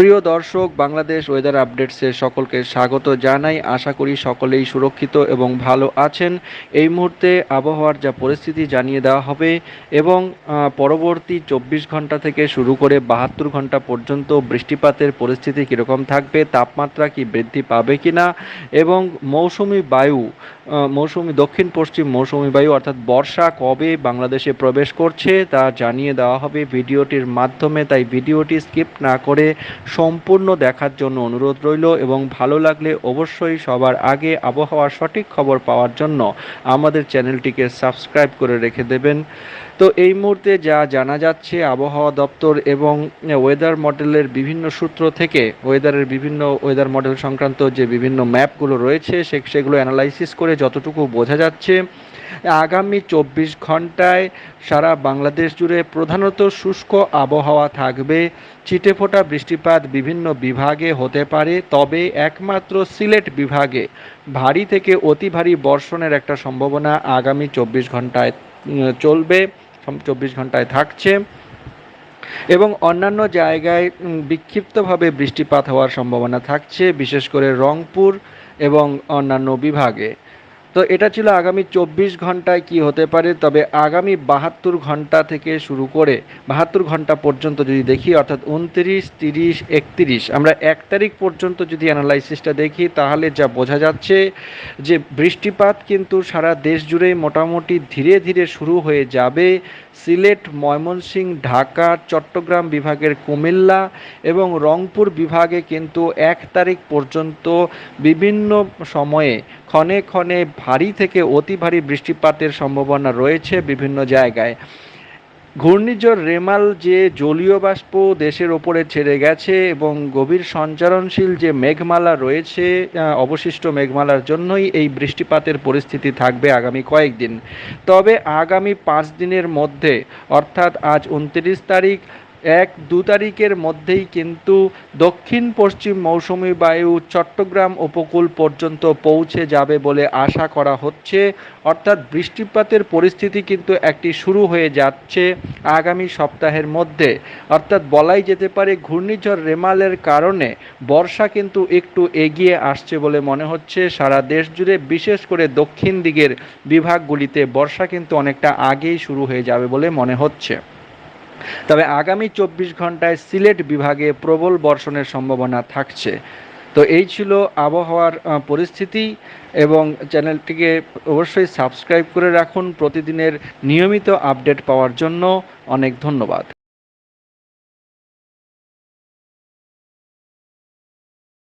প্রিয় দর্শক, বাংলাদেশ ওয়েদার আপডেটসে সকলকে স্বাগত জানাই। আশা করি সকলেই সুরক্ষিত এবং ভালো আছেন। এই মুহূর্তে আবহাওয়ার যা পরিস্থিতি জানিয়ে দেওয়া হবে এবং পরবর্তী চব্বিশ ঘণ্টা থেকে শুরু করে বাহাত্তর ঘণ্টা পর্যন্ত বৃষ্টিপাতের পরিস্থিতি কীরকম থাকবে, তাপমাত্রা কি বৃদ্ধি পাবে কিনা এবং মৌসুমি বায়ু মৌসুমি দক্ষিণ পশ্চিম মৌসুমি বায়ু অর্থাৎ বর্ষা কবে বাংলাদেশে প্রবেশ করছে তা জানিয়ে দেওয়া হবে ভিডিওটির মাধ্যমে। তাই ভিডিওটি স্কিপ না করে সম্পূর্ণ দেখার জন্য অনুরোধ রইল এবং ভালো লাগলে অবশ্যই সবার আগে আবহাওয়ার সঠিক খবর পাওয়ার জন্য আমাদের চ্যানেলটিকে সাবস্ক্রাইব করে রেখে দেবেন। তো এই মুহূর্তে যা জানা যাচ্ছে, আবহাওয়া দপ্তর এবং ওয়েদার মডেলের বিভিন্ন সূত্র থেকে ওয়েদারের বিভিন্ন ওয়েদার মডেল সংক্রান্ত যে বিভিন্ন ম্যাপগুলো রয়েছে, সে, সেগুলো অ্যানালাইসিস করে যতটুকু বোঝা যাচ্ছে আগামী চব্বিশ ঘন্টায় সারা বাংলাদেশ জুড়ে প্রধানত শুষ্ক আবহাওয়া থাকবে। ছিটেফোঁটা বৃষ্টিপাত বিভিন্ন বিভাগে হতে পারে, তবে একমাত্র সিলেট বিভাগে ভারী থেকে অতি ভারী বর্ষণের একটা সম্ভাবনা আগামী চব্বিশ ঘন্টায় চলবে চব্বিশ ঘন্টায় থাকছে। এবং অন্যান্য জায়গায় বিক্ষিপ্তভাবে বৃষ্টিপাত হওয়ার সম্ভাবনা থাকছে, বিশেষ করে রংপুর এবং অন্যান্য বিভাগে। তো এটা ছিল আগামী চব্বিশ ঘন্টায় কি হতে পারে? তবে আগামী বাহাত্তর ঘণ্টা থেকে শুরু করে বাহাত্তর ঘণ্টা পর্যন্ত যদি দেখি, অর্থাৎ উনত্রিশ, তিরিশ, একত্রিশ, আমরা এক তারিখ পর্যন্ত যদি অ্যানালাইসিসটা দেখি, তাহলে যা বোঝা যাচ্ছে যে বৃষ্টিপাত কিন্তু সারা দেশ জুড়েই মোটামুটি ধীরে ধীরে শুরু হয়ে যাবে। সিলেট, ময়মনসিংহ, ঢাকা, চট্টগ্রাম বিভাগের কুমিল্লা এবং রংপুর বিভাগে কিন্তু এক তারিখ পর্যন্ত বিভিন্ন সময়ে ক্ষণে ক্ষণে ভারী থেকে অতি ভারী বৃষ্টিপাতের সম্ভাবনা রয়েছে বিভিন্ন জায়গায়। ঘূর্ণিঝড় রেমাল যে জলীয় বাষ্প দেশের ওপরে ছেড়ে গেছে এবং গভীর সঞ্চারণশীল যে মেঘমালা রয়েছে অবশিষ্ট মেঘমালার জন্যই এই বৃষ্টিপাতের পরিস্থিতি থাকবে আগামী কয়েকদিন। তবে আগামী পাঁচ দিনের মধ্যে, অর্থাৎ আজ উনত্রিশ তারিখ এক দু তারিখের মধ্যেই কিন্তু দক্ষিণ পশ্চিম মৌসুমী বায়ু চট্টগ্রাম উপকূল পর্যন্ত পৌঁছে যাবে বলে আশা করা হচ্ছে। অর্থাৎ বৃষ্টিপাতের পরিস্থিতি কিন্তু একটি শুরু হয়ে যাচ্ছে আগামী সপ্তাহের মধ্যে। অর্থাৎ বলাই যেতে পারে ঘূর্ণিঝড় রেমালের কারণে বর্ষা কিন্তু একটু এগিয়ে আসছে বলে মনে হচ্ছে। সারা দেশ জুড়ে বিশেষ করে দক্ষিণ দিকের বিভাগগুলিতে বর্ষা কিন্তু অনেকটা আগেই শুরু হয়ে যাবে বলে মনে হচ্ছে। তবে আগামী চব্বিশ ঘন্টায় সিলেট বিভাগে প্রবল বর্ষণের সম্ভাবনা থাকছে। তো এই ছিল আবহাওয়ার পরিস্থিতি এবং চ্যানেলটিকে অবশ্যই সাবস্ক্রাইব করে রাখুন। প্রতিদিনের নিয়মিত আপডেট পাওয়ার জন্য অনেক ধন্যবাদ।